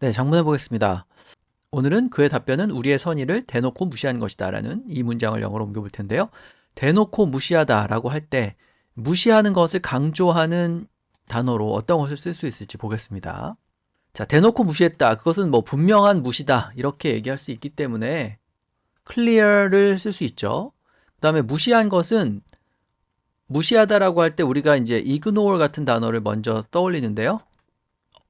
네, 장문해 보겠습니다. 오늘은 그의 답변은 우리의 선의를 대놓고 무시한 것이다 라는 이 문장을 영어로 옮겨 볼 텐데요. 대놓고 무시하다 라고 할 때 무시하는 것을 강조하는 단어로 어떤 것을 쓸 수 있을지 보겠습니다. 자, 대놓고 무시했다. 그것은 뭐 분명한 무시다. 이렇게 얘기할 수 있기 때문에 clear를 쓸 수 있죠. 그 다음에 무시한 것은 무시하다라고 할 때 우리가 이제 ignore 같은 단어를 먼저 떠올리는데요.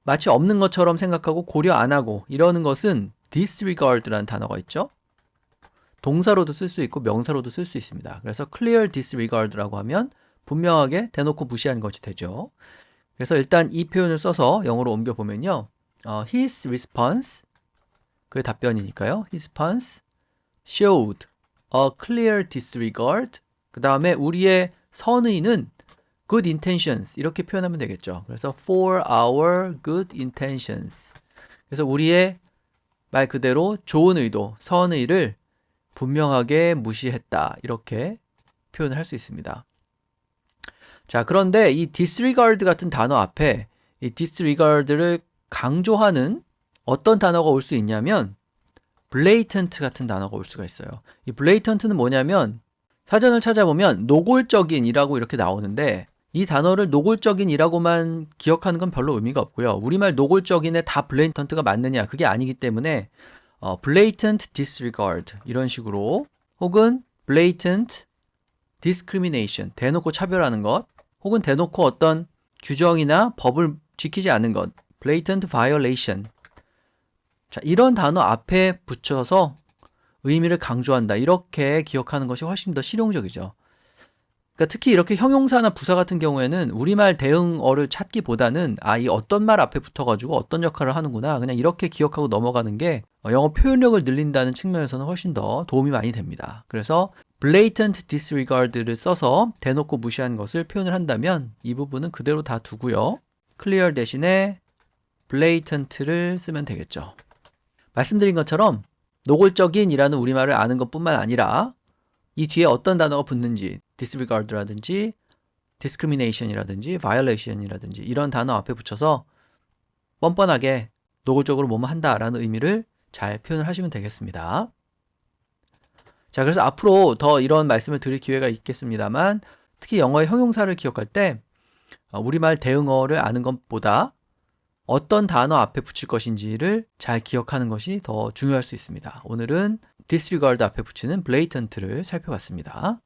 마치 없는 것처럼 생각하고 고려 안 하고 이러는 것은 disregard라는 단어가 있죠. 동사로도 쓸 수 있고 명사로도 쓸 수 있습니다. 그래서 clear disregard라고 하면 분명하게 대놓고 무시한 것이 되죠. 그래서 일단 이 표현을 써서 영어로 옮겨 보면요. 어, his response 그의 답변이니까요. his response showed a clear disregard. 그 다음에 우리의 선의는 good intentions 이렇게 표현하면 되겠죠. 그래서 for our good intentions. 그래서 우리의 말 그대로 좋은 의도, 선의를 분명하게 무시했다. 이렇게 표현을 할 수 있습니다. 자, 그런데 이 disregard 같은 단어 앞에 이 disregard를 강조하는 어떤 단어가 올 수 있냐면 blatant 같은 단어가 올 수가 있어요. 이 blatant는 뭐냐면 사전을 찾아보면 노골적인이라고 이렇게 나오는데 이 단어를 노골적인이라고만 기억하는 건 별로 의미가 없고요. 우리말 노골적인에 다 blatant가 맞느냐 그게 아니기 때문에 어, blatant disregard 이런 식으로 혹은 blatant discrimination 대놓고 차별하는 것 혹은 대놓고 어떤 규정이나 법을 지키지 않는 것 blatant violation 자, 이런 단어 앞에 붙여서 의미를 강조한다. 이렇게 기억하는 것이 훨씬 더 실용적이죠. 그러니까 특히 이렇게 형용사나 부사 같은 경우에는 우리말 대응어를 찾기보다는 아, 이 어떤 말 앞에 붙어가지고 어떤 역할을 하는구나. 그냥 이렇게 기억하고 넘어가는 게 어, 영어 표현력을 늘린다는 측면에서는 훨씬 더 도움이 많이 됩니다. 그래서 blatant disregard를 써서 대놓고 무시한 것을 표현을 한다면 이 부분은 그대로 다 두고요. clear 대신에 blatant를 쓰면 되겠죠. 말씀드린 것처럼 노골적인이라는 우리말을 아는 것뿐만 아니라 이 뒤에 어떤 단어가 붙는지 disregard라든지 discrimination이라든지 violation이라든지 이런 단어 앞에 붙여서 뻔뻔하게 노골적으로 뭐뭐 한다라는 의미를 잘 표현을 하시면 되겠습니다. 자, 그래서 앞으로 더 이런 말씀을 드릴 기회가 있겠습니다만 특히 영어의 형용사를 기억할 때 어, 우리말 대응어를 아는 것보다 어떤 단어 앞에 붙일 것인지를 잘 기억하는 것이 더 중요할 수 있습니다. 오늘은 disregard 앞에 붙이는 blatant를 살펴봤습니다.